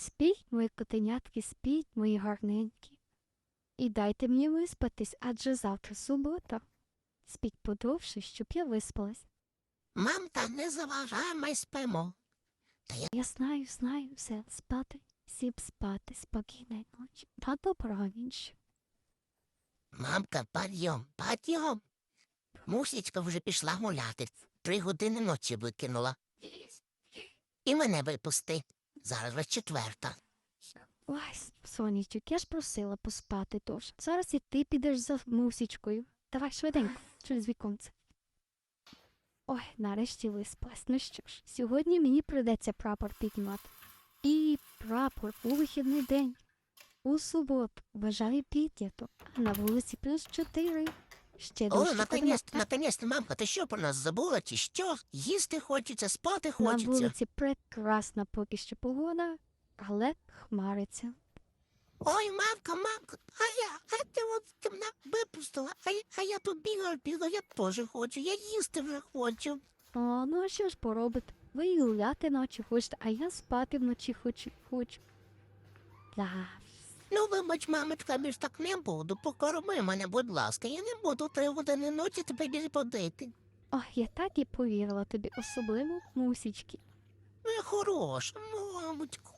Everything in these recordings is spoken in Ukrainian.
Спіть, мої котенятки, спіть, мої гарненькі. І дайте мені виспатись, адже завтра субота. Спіть подовше, щоб я виспалась. Мамка, не заважай, ми спимо. Я знаю, знаю все, спати, всім спати, спокійної ночі. Та добраніч. Мамка, підйом, підйом. Мусічка вже пішла гуляти. Три години ночі викинула. І мене випусти. Зараз вже четверта. Ой, сонечок, я ж просила поспати тож. Зараз і ти підеш за мусічкою. Давай швиденько, через віконце. Ой, нарешті виспалась. Ну що ж, сьогодні мені прийдеться прапор піднімати. І прапор у вихідний день. У суботу вважаю піднято, а на вулиці плюс чотири. Ще О, наконець, наконець, мамка, ти що про нас забула, чи що? Їсти хочеться, спати На хочеться. вулиці прекрасна поки що погода, але хмариться. Ой, мамка, мамка, а я, а ти от ти мене випустила, а я, а я тут бігала, бігала, я теж хочу, я їсти вже хочу. О, ну а що ж поробити? Ви і гуляти ночі хочете, а я спати вночі хочу. хочу. Да. Ну, вибач, мамочка, більш так не буду, покорми мене, будь ласка, я не буду три години ночі тебе подити. Ох, я так і повірила тобі, особливо мусічки. Ну, я хороша, мамочку.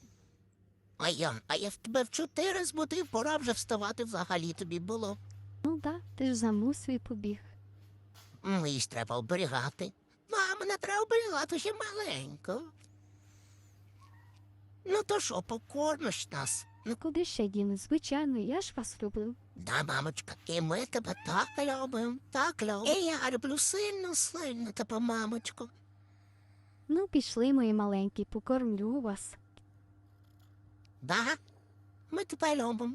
А я, а я в тебе в чотири збудив, пора вже вставати взагалі тобі було. Ну да, ти ж за мусою побіг. Ну, її ж треба оберігати. Мама, не треба оберігати ще маленько. Ну, то що, покормиш нас? Ну куди ще діли? Звичайно, я ж вас люблю. Да, мамочка, і ми тебе так любимо, так любимо. І я люблю сильно, сильно тебе, мамочку. Ну, пішли, мої маленькі, покормлю вас. Да, ми тебе любимо.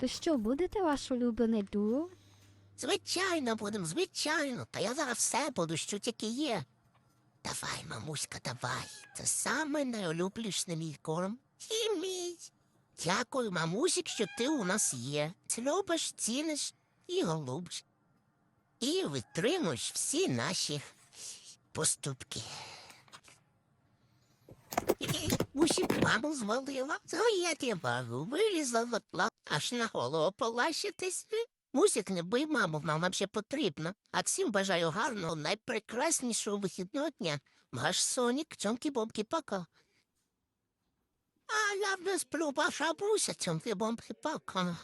То що, будете ваш улюблений дуо? Звичайно будемо, звичайно. Та я зараз все буду, що тільки є. Давай, мамуська, давай. Це саме найулюбленіший мій корм. І мій. Дякую, мамусік, що ти у нас є. Любиш, ціниш і голубиш. І витримуєш всі наші поступки. Мусік маму звалила, то я тебе вилізла аж на голову полащитись. Мусік, не бий маму, нам ще потрібна. А всім бажаю гарного, найпрекраснішого вихідного дня. Ваш Сонік, цьомки бомки пока. А я вже сплю, ваша буся, цьомки бомки пока.